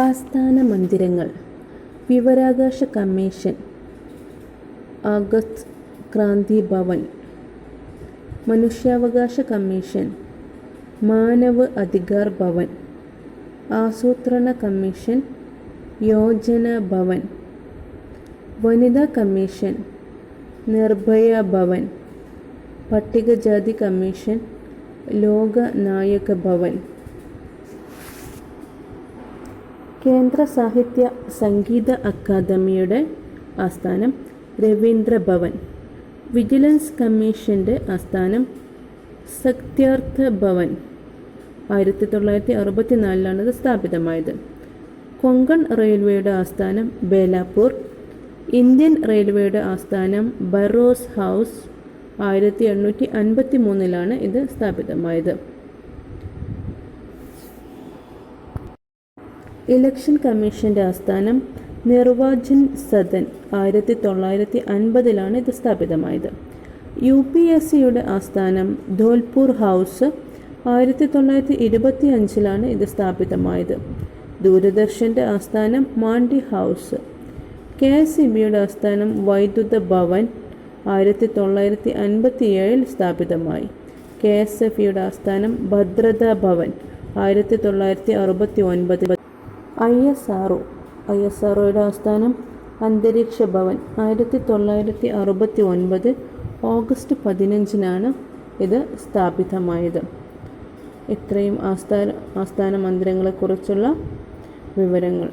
ആസ്ഥാന മന്ദിരങ്ങൾ. വിവരാകാശ കമ്മീഷൻ. ആഗസ്റ്റ് ക്രാന്തി ഭവൻ. മനുഷ്യാവകാശ കമ്മീഷൻ. മാനവ് അധികാർ ഭവൻ. ആസൂത്രണ കമ്മീഷൻ. യോജന ഭവൻ. വനിതാ കമ്മീഷൻ. നിർഭയ ഭവൻ. പട്ടികജാതി കമ്മീഷൻ. ലോക നായക ഭവൻ. കേന്ദ്ര സാഹിത്യ സംഗീത അക്കാദമിയുടെ ആസ്ഥാനം രവീന്ദ്രഭവൻ. വിജിലൻസ് കമ്മീഷന്റെ ആസ്ഥാനം സത്യാർത്ഥ ഭവൻ. ആയിരത്തി തൊള്ളായിരത്തി അറുപത്തിനാലിലാണ് ഇത് സ്ഥാപിതമായത്. കൊങ്കൺ റെയിൽവേയുടെ ആസ്ഥാനം ബേലാപൂർ ഇന്ത്യൻ റെയിൽവേയുടെ ആസ്ഥാനം ബറോസ് ഹൗസ്. ആയിരത്തി എണ്ണൂറ്റി അൻപത്തി മൂന്നിലാണ് ഇത് സ്ഥാപിതമായത്. ഇലക്ഷൻ കമ്മീഷന്റെ ആസ്ഥാനം നിർവാചൻ സദൻ ആയിരത്തി തൊള്ളായിരത്തി അൻപതിലാണ് ഇത് സ്ഥാപിതമായത്. യു പി എസ് സിയുടെ ആസ്ഥാനം ധോൽപൂർ ഹൗസ് ആയിരത്തി തൊള്ളായിരത്തി ഇരുപത്തി അഞ്ചിലാണ് ഇത് സ്ഥാപിതമായത്. ദൂരദർശന്റെ ആസ്ഥാനം മാണ്ടി ഹൗസ്. കെ എസ് ഇ ബിയുടെ ആസ്ഥാനം വൈദ്യുത ഭവൻ ആയിരത്തി തൊള്ളായിരത്തി അൻപത്തി ഏഴിൽ സ്ഥാപിതമായി. കെ എസ് എഫ് ഇയുടെ ആസ്ഥാനം ഭദ്രതാ ഭവൻ ആയിരത്തി തൊള്ളായിരത്തി അറുപത്തി ഒൻപതിൽ I S R O I S R ഒയുടെ ആസ്ഥാനം അന്തരീക്ഷ ഭവൻ ആയിരത്തി തൊള്ളായിരത്തി അറുപത്തി ഒൻപത് ഓഗസ്റ്റ് പതിനഞ്ചിനാണ് ഇത് സ്ഥാപിതമായത്. ഇത്രയും ആസ്ഥാന ആസ്ഥാന മന്ദിരങ്ങളെക്കുറിച്ചുള്ള വിവരങ്ങൾ.